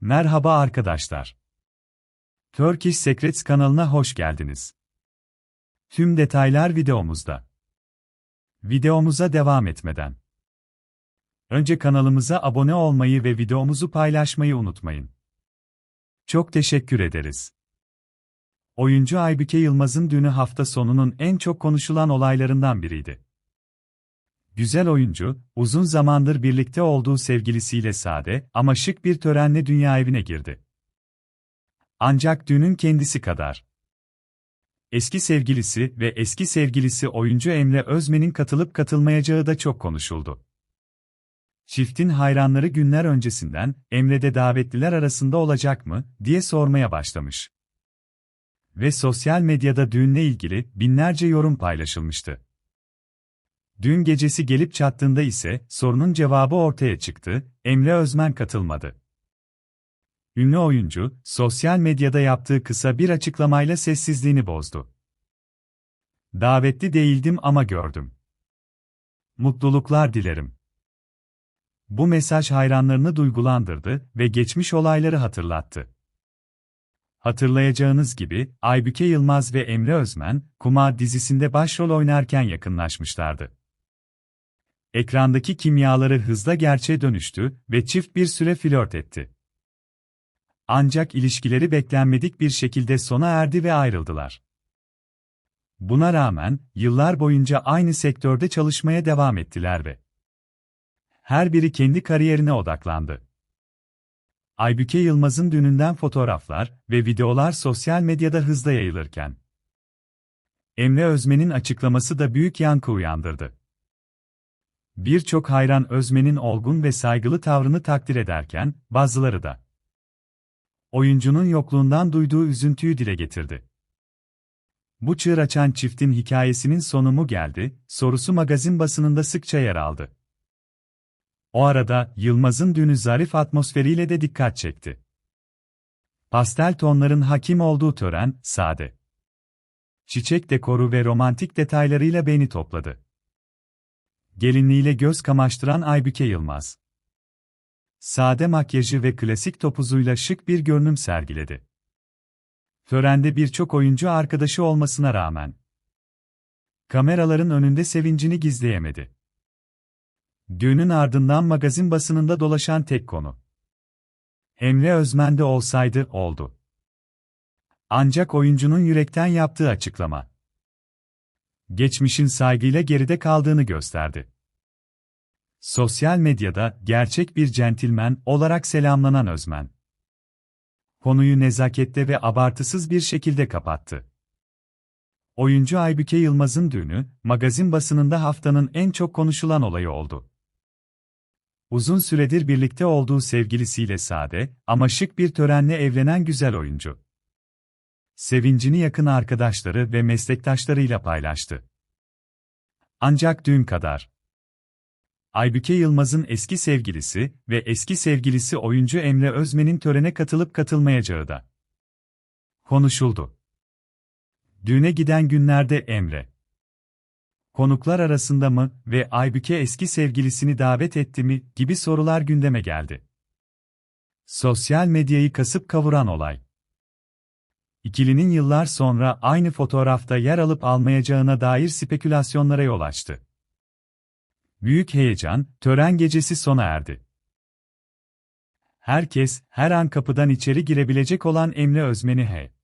Merhaba arkadaşlar. Turkish Secrets kanalına hoş geldiniz. Tüm detaylar videomuzda. Videomuza devam etmeden önce kanalımıza abone olmayı ve videomuzu paylaşmayı unutmayın. Çok teşekkür ederiz. Oyuncu Aybüke Yılmaz'ın dünü hafta sonunun en çok konuşulan olaylarından biriydi. Güzel oyuncu, uzun zamandır birlikte olduğu sevgilisiyle sade ama şık bir törenle dünya evine girdi. Ancak düğünün kendisi kadar. Eski sevgilisi ve eski sevgilisi oyuncu Emre Özmen'in katılıp katılmayacağı da çok konuşuldu. Çiftin hayranları günler öncesinden Emre'de davetliler arasında olacak mı diye sormaya başlamış. Ve sosyal medyada düğünle ilgili binlerce yorum paylaşılmıştı. Dün gecesi gelip çattığında ise sorunun cevabı ortaya çıktı, Emre Özmen katılmadı. Ünlü oyuncu, sosyal medyada yaptığı kısa bir açıklamayla sessizliğini bozdu. Davetli değildim ama gördüm. Mutluluklar dilerim. Bu mesaj hayranlarını duygulandırdı ve geçmiş olayları hatırlattı. Hatırlayacağınız gibi, Aybüke Yılmaz ve Emre Özmen, Kuma dizisinde başrol oynarken yakınlaşmışlardı. Ekrandaki kimyaları hızla gerçeğe dönüştü ve çift bir süre flört etti. Ancak ilişkileri beklenmedik bir şekilde sona erdi ve ayrıldılar. Buna rağmen, yıllar boyunca aynı sektörde çalışmaya devam ettiler ve her biri kendi kariyerine odaklandı. Aybüke Yılmaz'ın düğününden fotoğraflar ve videolar sosyal medyada hızla yayılırken, Emre Özmen'in açıklaması da büyük yankı uyandırdı. Birçok hayran Özmen'in olgun ve saygılı tavrını takdir ederken, bazıları da oyuncunun yokluğundan duyduğu üzüntüyü dile getirdi. Bu çığır açan çiftin hikayesinin sonu mu geldi, sorusu magazin basınında sıkça yer aldı. O arada, Yılmaz'ın düğünü zarif atmosferiyle de dikkat çekti. Pastel tonların hakim olduğu tören, sade. Çiçek dekoru ve romantik detaylarıyla beğeni topladı gelinliğiyle göz kamaştıran Aybüke Yılmaz. Sade makyajı ve klasik topuzuyla şık bir görünüm sergiledi. Törende birçok oyuncu arkadaşı olmasına rağmen kameraların önünde sevincini gizleyemedi. Düğünün ardından magazin basınında dolaşan tek konu. Emre Özmen'de olsaydı oldu. Ancak oyuncunun yürekten yaptığı açıklama geçmişin saygıyla geride kaldığını gösterdi. Sosyal medyada gerçek bir centilmen olarak selamlanan Özmen, konuyu nezakette ve abartısız bir şekilde kapattı. Oyuncu Aybüke Yılmaz'ın düğünü, magazin basınında haftanın en çok konuşulan olayı oldu. Uzun süredir birlikte olduğu sevgilisiyle sade ama şık bir törenle evlenen güzel oyuncu sevincini yakın arkadaşları ve meslektaşlarıyla paylaştı. Ancak dün kadar. Aybüke Yılmaz'ın eski sevgilisi ve eski sevgilisi oyuncu Emre Özmen'in törene katılıp katılmayacağı da konuşuldu. Düğüne giden günlerde Emre konuklar arasında mı ve Aybüke eski sevgilisini davet etti mi gibi sorular gündeme geldi. Sosyal medyayı kasıp kavuran olay ikilinin yıllar sonra aynı fotoğrafta yer alıp almayacağına dair spekülasyonlara yol açtı. Büyük heyecan, tören gecesi sona erdi. Herkes, her an kapıdan içeri girebilecek olan Emre Özmen'i H.